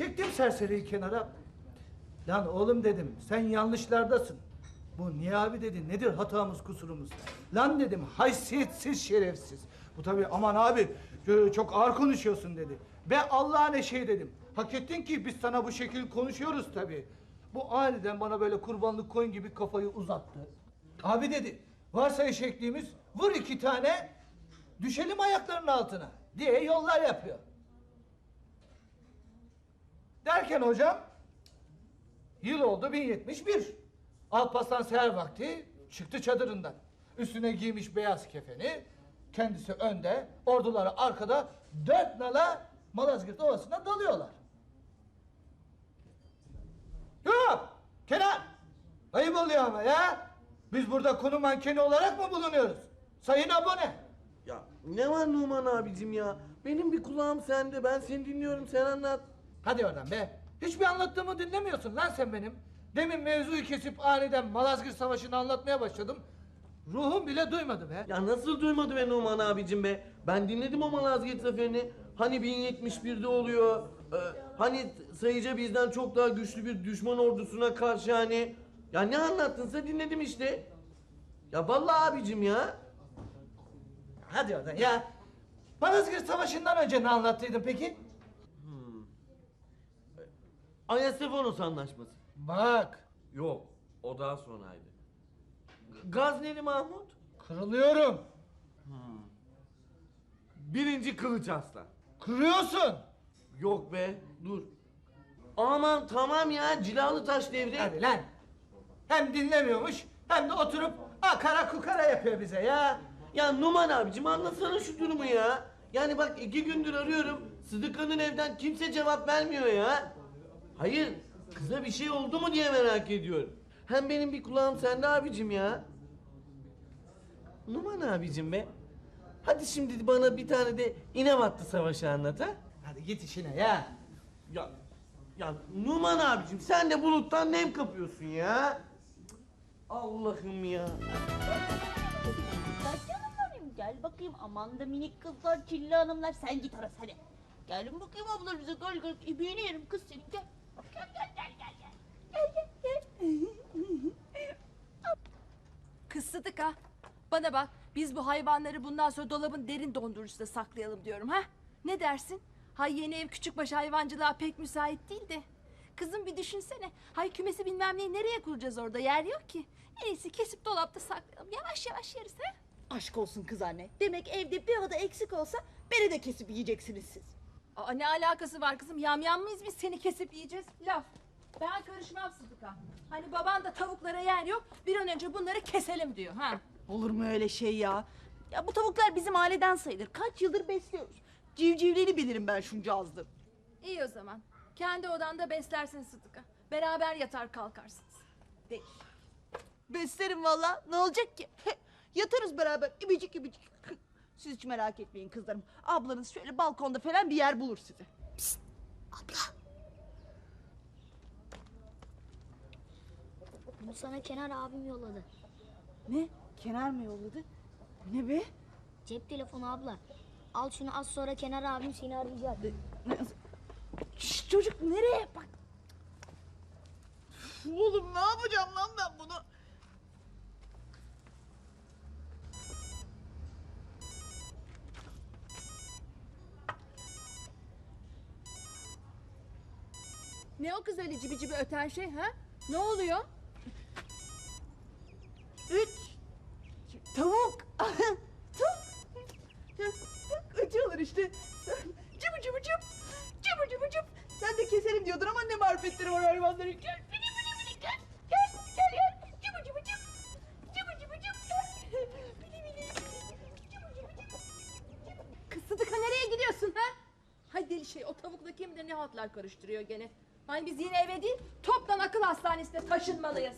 Çektim serseriyi kenara. Lan oğlum dedim sen yanlışlardasın. Bu niye abi dedi nedir hatamız kusurumuz? Lan dedim haysiyetsiz şerefsiz. Bu tabii aman abi e, çok ağır konuşuyorsun dedi. Be Allah'a ne şey dedim. Hak ettin ki biz sana bu şekil konuşuyoruz tabii. Bu aniden bana böyle kurbanlık koyun gibi kafayı uzattı. Abi dedi varsa eşekliğimiz vur iki tane düşelim ayaklarının altına diye yollar yapıyor. Derken hocam Yıl oldu 1071. Alparslan seher vakti çıktı çadırından. Üstüne giymiş beyaz kefeni. Kendisi önde, orduları arkada dört nala Malazgirt Ovası'na dalıyorlar. Yok! Kenan! Ayıp oluyor ama ya. Biz burada konu mankeni olarak mı bulunuyoruz? Sayın abone. Ya ne var Numan abicim ya? Benim bir kulağım sende. Ben seni dinliyorum. Sen anlat. Hadi oradan be. Hiçbir anlattığımı dinlemiyorsun lan sen benim. Demin mevzuyu kesip aniden Malazgirt Savaşı'nı anlatmaya başladım. Ruhum bile duymadı be. Ya nasıl duymadı be Numan abicim be? Ben dinledim o Malazgirt Zaferi'ni. Hani 1071'de oluyor. Ee, hani sayıca bizden çok daha güçlü bir düşman ordusuna karşı hani. Ya ne anlattınsa dinledim işte. Ya vallahi abicim ya. Hadi oradan ya. Malazgirt Savaşı'ndan önce ne anlattıydın peki? Ayasefonos anlaşması. Bak, Yok, o daha sonraydı. Gazneli Mahmut. kırılıyorum. Birinci Kılıç Aslan. Kırıyorsun. Yok be, dur. Aman tamam ya, Cilalı Taş devri. Hadi lan. Hem dinlemiyormuş hem de oturup akara kukara yapıyor bize ya. Ya Numan abicim anlatsana şu durumu ya. Yani bak iki gündür arıyorum. Sıdıka'nın evden kimse cevap vermiyor ya. Hayır, kıza bir şey oldu mu diye merak ediyorum. Hem benim bir kulağım sende abicim ya. Numan abicim be. Hadi şimdi bana bir tane de İnevatlı Savaşı anlat ha. Hadi git işine ya. Ya, ya Numan abicim sen de buluttan nem kapıyorsun ya. Allah'ım ya. Gel canım benim gel bakayım aman da minik kızlar çilli hanımlar sen git hadi. Gelin bakayım abla bize gel gel ibiğini yerim kız senin gel. Kız Sıdıka, bana bak biz bu hayvanları bundan sonra dolabın derin dondurucusunda saklayalım diyorum ha? Ne dersin? Hay yeni ev küçükbaş hayvancılığa pek müsait değil de. Kızım bir düşünsene. Hay kümesi bilmem neyi nereye kuracağız orada yer yok ki. En iyisi kesip dolapta saklayalım. Yavaş yavaş yeriz ha? Aşk olsun kız anne. Demek evde bir oda eksik olsa beni de kesip yiyeceksiniz siz. Aa, ne alakası var kızım? Yamyam mıyız biz seni kesip yiyeceğiz? Laf. Ben karışmam Sıdıka. Hani baban da tavuklara yer yok. Bir an önce bunları keselim diyor ha. Olur mu öyle şey ya? Ya bu tavuklar bizim aileden sayılır. Kaç yıldır besliyoruz. Civcivleri bilirim ben şunca azdır. İyi o zaman. Kendi odanda beslersin Sıdıka. Beraber yatar kalkarsınız. Peki. Beslerim valla. Ne olacak ki? Yatarız beraber ibicik ibicik. Siz hiç merak etmeyin kızlarım. Ablanız şöyle balkonda falan bir yer bulur size. Bunu sana Kenar abim yolladı. Ne? Kenar mı yolladı? Ne be? Cep telefonu abla. Al şunu az sonra Kenar abim seni arayacak. Ne? Şş, çocuk nereye? Bak. Oğlum ne yapacağım lan ben bunu? Ne o kız öyle cibi cibi öten şey ha? Ne oluyor? Üç. Tavuk. Tavuk. Ötüyorlar işte. Cıbı cıbı cıp. Cıbı cıbı cıp. Sen de keselim diyordun ama ne marifetleri var hayvanların. Gel. Bili nereye gidiyorsun ha? Hay deli şey o tavukla kim bilir ne hatlar karıştırıyor gene. Hani biz yine eve değil toptan akıl hastanesine taşınmalıyız.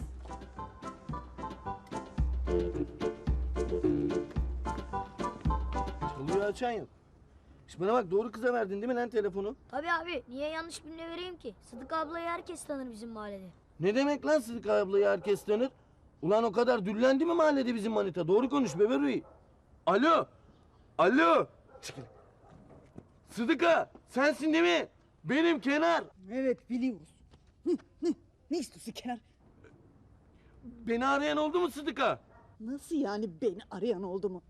Çalıyor açan yok. Şimdi bana bak doğru kıza verdin değil mi lan telefonu? Tabii abi niye yanlış birine vereyim ki? Sıdık ablayı herkes tanır bizim mahallede. Ne demek lan Sıdık ablayı herkes tanır? Ulan o kadar düllendi mi mahallede bizim manita? Doğru konuş bebe Rui. Alo. Alo. Çıkın. Sıdıka sensin değil mi? Benim Kenar. Evet biliyoruz. Hı, hı. Ne istiyorsun Kenar? Beni arayan oldu mu Sıdıka? Nasıl yani beni arayan oldu mu?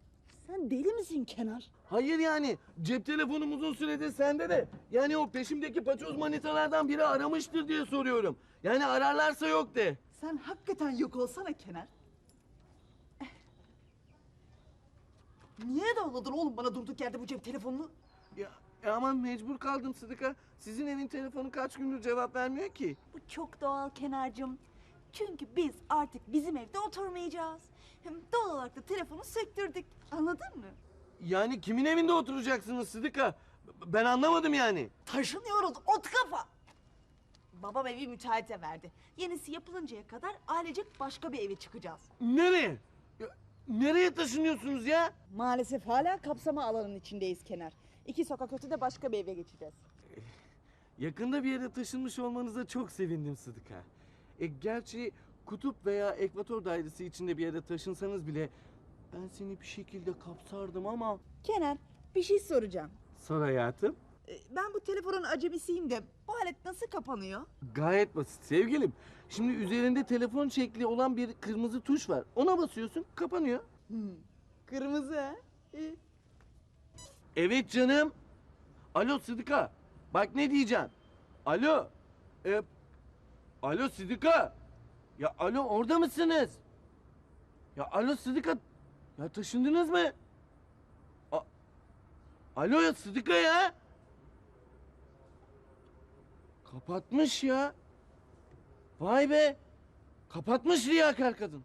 Sen deli misin Kenar? Hayır yani cep telefonum uzun süredir sende de. Yani o peşimdeki paçoz manitalardan biri aramıştır diye soruyorum. Yani ararlarsa yok de. Sen hakikaten yok olsana Kenar. Niye davladın oğlum bana durduk yerde bu cep telefonunu? Ya e aman mecbur kaldım Sıdıka. Sizin evin telefonu kaç gündür cevap vermiyor ki. Bu çok doğal Kenarcığım. Çünkü biz artık bizim evde oturmayacağız. Hem doğal olarak da telefonu söktürdük. Anladın mı? Yani kimin evinde oturacaksınız Sıdıka? Ben anlamadım yani. Taşınıyoruz ot kafa. Babam evi müteahhite verdi. Yenisi yapılıncaya kadar ailecek başka bir eve çıkacağız. Nereye? Nereye taşınıyorsunuz ya? Maalesef hala kapsama alanının içindeyiz Kenar. İki sokak ötede başka bir eve geçeceğiz. Yakında bir yere taşınmış olmanıza çok sevindim Sıdıka. E, gerçi kutup veya ekvator dairesi içinde bir yere taşınsanız bile ben seni bir şekilde kapsardım ama... Kenar bir şey soracağım. Sor hayatım. Ee, Ben bu telefonun acemisiyim de bu alet nasıl kapanıyor? Gayet basit sevgilim. Şimdi üzerinde telefon şekli olan bir kırmızı tuş var. Ona basıyorsun kapanıyor. Hmm. Kırmızı ha? Evet canım. Alo Sıdıka. Bak ne diyeceğim. Alo. E, alo Sıdıka. Ya alo orada mısınız? Ya alo Sıdıka. Ya taşındınız mı? A- alo ya Sıdıka ya. Kapatmış ya. Vay be. Kapatmış riyakar kadın.